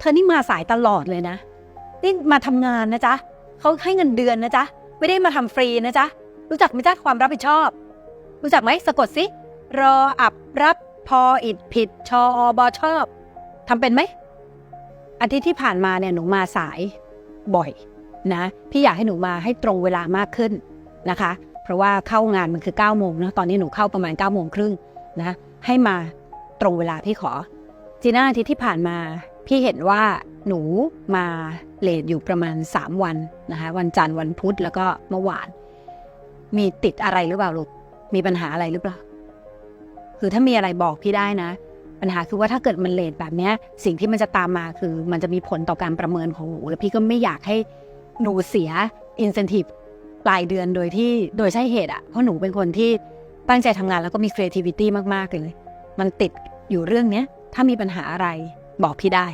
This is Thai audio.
เธอนี่มาสายตลอดเลยนะ นี่มาทำงานนะจ๊ะเขาให้เงินเดือนนะจ๊ะ ไม่ได้มาทำฟรีนะจ๊ะ รู้จักไหมจ๊ะความรับผิดชอบ รู้จักไหมสะกดสิรออับรับพออิดผิดชออบอชอบทำเป็นไหมอาทิตย์ที่ผ่านมาเนี่ยหนูมาสายบ่อยนะ พี่อยากให้หนูมาให้ตรงเวลามากขึ้นนะคะ เพราะว่าเข้างานมันคือ9ก้าโมงนะตอนนี้หนูเข้าประมาณ9ก้าโมงครึ่งนะให้มาตรงเวลาพี่ขอ จีน่าอาทิตย์ที่ผ่านมา พี่เห็นว่าหนูมาเลทอยู่ประมาณ 3 วันนะคะ วันจันทร์วันพุธแล้วก็เมื่อวาน มีติดอะไรหรือเปล่าลูก มีปัญหาอะไรหรือเปล่า คือถ้ามีอะไรบอกพี่ได้นะ ปัญหาคือว่าถ้าเกิดมันเลทแบบเนี้ย สิ่งที่มันจะตามมาคือ มันจะมีผลต่อการประเมินของหนู แล้วพี่ก็ไม่อยากให้หนูเสียอินเซนティブปลายเดือนโดยที่โดยใช่เหตุอะเพราะหนูเป็นคนที่ตั้งใจทำงานแล้วก็มี creativity มาก ๆ เลย มันติดอยู่เรื่องเนี้ย ถ้ามีปัญหาอะไร บอกพี่ได้